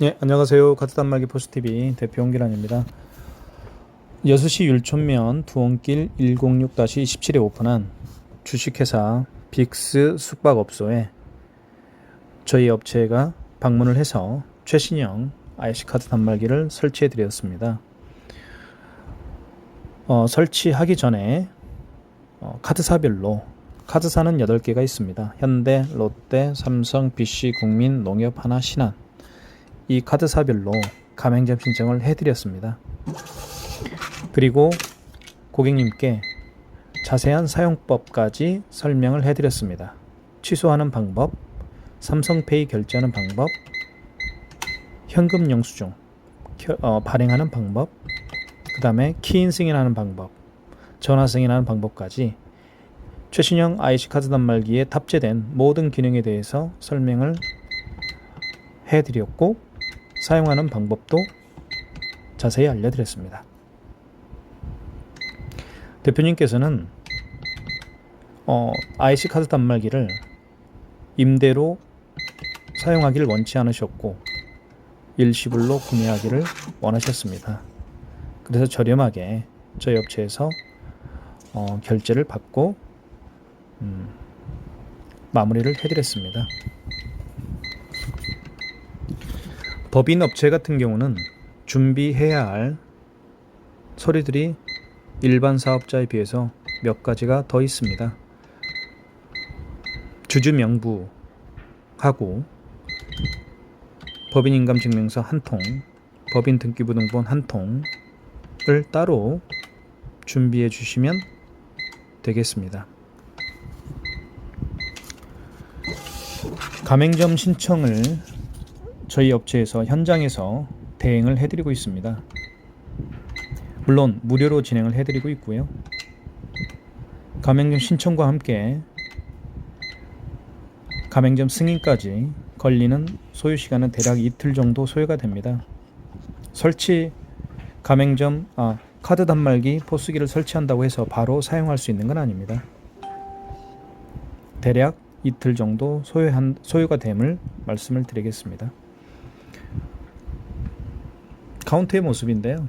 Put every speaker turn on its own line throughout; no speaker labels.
예, 안녕하세요. 카드 단말기 포스TV 대표 홍기란입니다. 여수시 율촌면 두원길 106-27에 오픈한 주식회사 빅스 숙박업소에 저희 업체가 방문을 해서 최신형 IC 카드 단말기를 설치해 드렸습니다. 어, 설치하기 전에 어, 카드사별로 카드사는 8개가 있습니다. 현대, 롯데, 삼성, BC, 국민, 농협, 하나, 신한 이 카드사별로 가맹점 신청을 해드렸습니다. 그리고 고객님께 자세한 사용법까지 설명을 해드렸습니다. 취소하는 방법, 삼성페이 결제하는 방법, 현금 영수증 겨- 어, 발행하는 방법, 그 다음에 키인 승인하는 방법, 전화 승인하는 방법까지 최신형 IC 카드 단말기에 탑재된 모든 기능에 대해서 설명을 해드렸고 사용하는 방법도 자세히 알려드렸습니다. 대표님께서는 어, IC 카드 단말기를 임대로 사용하기를 원치 않으셨고 일시불로 구매하기를 원하셨습니다. 그래서 저렴하게 저희 업체에서 어, 결제를 받고 음, 마무리를 해드렸습니다. 법인 업체 같은 경우는 준비해야 할 서류들이 일반 사업자에 비해서 몇 가지가 더 있습니다. 주주 명부하고 법인 인감 증명서 한 통, 법인 등기부 등본 한 통을 따로 준비해 주시면 되겠습니다. 가맹점 신청을 저희 업체에서 현장에서 대행을 해드리고 있습니다. 물론 무료로 진행을 해드리고 있고요. 가맹점 신청과 함께 가맹점 승인까지 걸리는 소요 시간은 대략 이틀 정도 소요가 됩니다. 설치 가맹점 아 카드 단말기 포스기를 설치한다고 해서 바로 사용할 수 있는 건 아닙니다. 대략 이틀 정도 소요한 소요가 됨을 말씀을 드리겠습니다. 카운트의 모습인데요.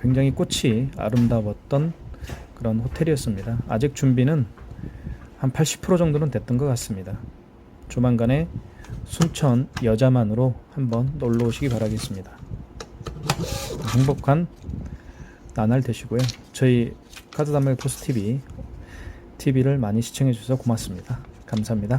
굉장히 꽃이 아름다웠던 그런 호텔이었습니다. 아직 준비는 한 80% 정도는 됐던 것 같습니다. 조만간에 순천 여자만으로 한번 놀러 오시기 바라겠습니다. 행복한 나날 되시고요. 저희 카드 단말 포스 TV TV를 많이 시청해 주셔서 고맙습니다. 감사합니다.